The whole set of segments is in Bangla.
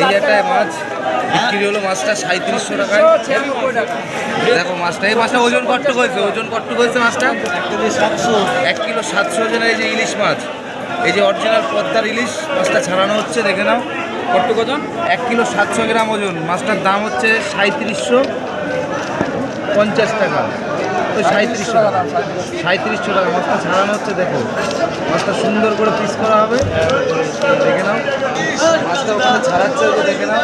এই যে একটা মাছ বিক্রি হলো মাছটা সাঁত্রিশশো টাকায়। দেখো মাছটা এই মাছটা ওজন কট্টুক হয়েছে? ওজন কট্টুক হয়েছে মাছটা? এক কিলো সাতশো ওজনের এই যে ইলিশ মাছ। এই যে অরিজিনাল পদ্মার ইলিশ মাছটা ছাড়ানো হচ্ছে দেখে নাও। কট্টু কজন এক কিলো সাতশো গ্রাম ওজন। মাছটার দাম হচ্ছে সাঁত্রিশশো পঞ্চাশ টাকা। ওই সাঁত্রিশশো টাকা সাঁত্রিশশো টাকা। মাছটা ছাড়ানো হচ্ছে দেখো। মাছটা সুন্দর করে পিস করা হবে। দেখে নাও। মাছটা ওখানে ছাড়াচ্ছে দেখে নাও।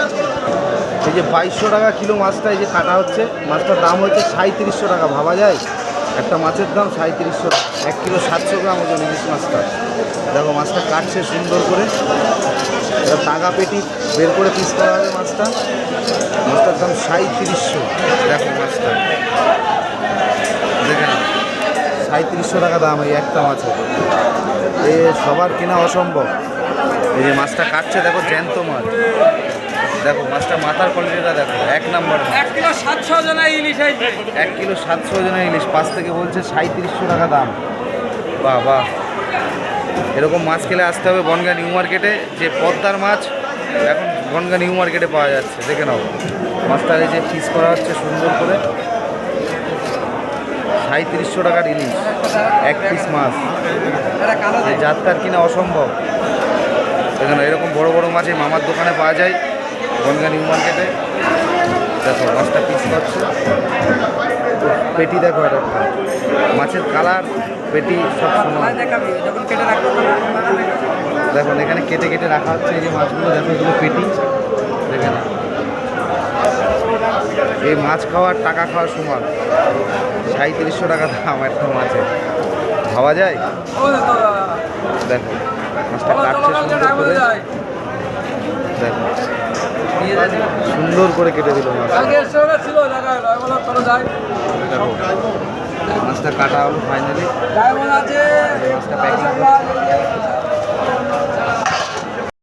এই যে বাইশশো টাকা কিলো মাছটা, এই যে কাটা হচ্ছে। মাছটার দাম হচ্ছে সাঁত্রিশশো টাকা, ভাবা যায়? একটা মাছের দাম সাঁত্রিশশো এক কিলো সাতশো গ্রাম ওজন ইলিশ মাছটা। দেখো, মাছটা কাটছে সুন্দর করে। টাকা পেটি বের করে পিস করা হবে মাছটা। মাছটার দাম সাঁত্রিশশো দেখো মাছটা। দেখে নাও। সাঁত্রিশশো টাকা দাম এই একটা মাছের। এ সবার কেনা অসম্ভব। এই যে মাছটা কাটছে দেখো জ্যান্ত মাছ। দেখো মাছটা মাথার কোয়ালিটিটা দেখো এক নাম্বার এক কিলো সাতশো জনা ইলিশ এক কিলো সাতশো জনের ইলিশ পাঁচ থেকে বলছে সাঁত্রিশশো টাকা দাম। বাহ বাহ। এরকম মাছ খেলে আসতে হবে বনগা নিউ মার্কেটে যে পদ্মার মাছ এখন বনগা নিউ মার্কেটে পাওয়া যাচ্ছে দেখে নাও। মাছটা এই যে পিস করা হচ্ছে সুন্দর করে। সাঁত্রিশশো টাকার ইলিশ এক পিস মাছ। যাত্রার কিনা অসম্ভব। এখানে এরকম বড় বড় মাছ এই মামার দোকানে পাওয়া যায় বনগা নিউ মার্কেটে। দেখো মাছটা পিস করছে পেটি দেখো একটা। মাছের কালার পেটি সব দেখুন এখানে কেটে কেটে রাখা হচ্ছে এই যে মাছগুলো দেখো এগুলো পেটি। দেখে না এই মাছ খাওয়ার টাকা খাওয়ার সমান। সাঁত্রিশশো টাকা দাম একটা মাছের। ভাবা যায়? দেখো। মাছটা কাটছে সুন্দর করে। সুন্দর করে কেটে দিল মাছটা কাটা হলো ফাইনালি আছে। মাছটা প্যাকিং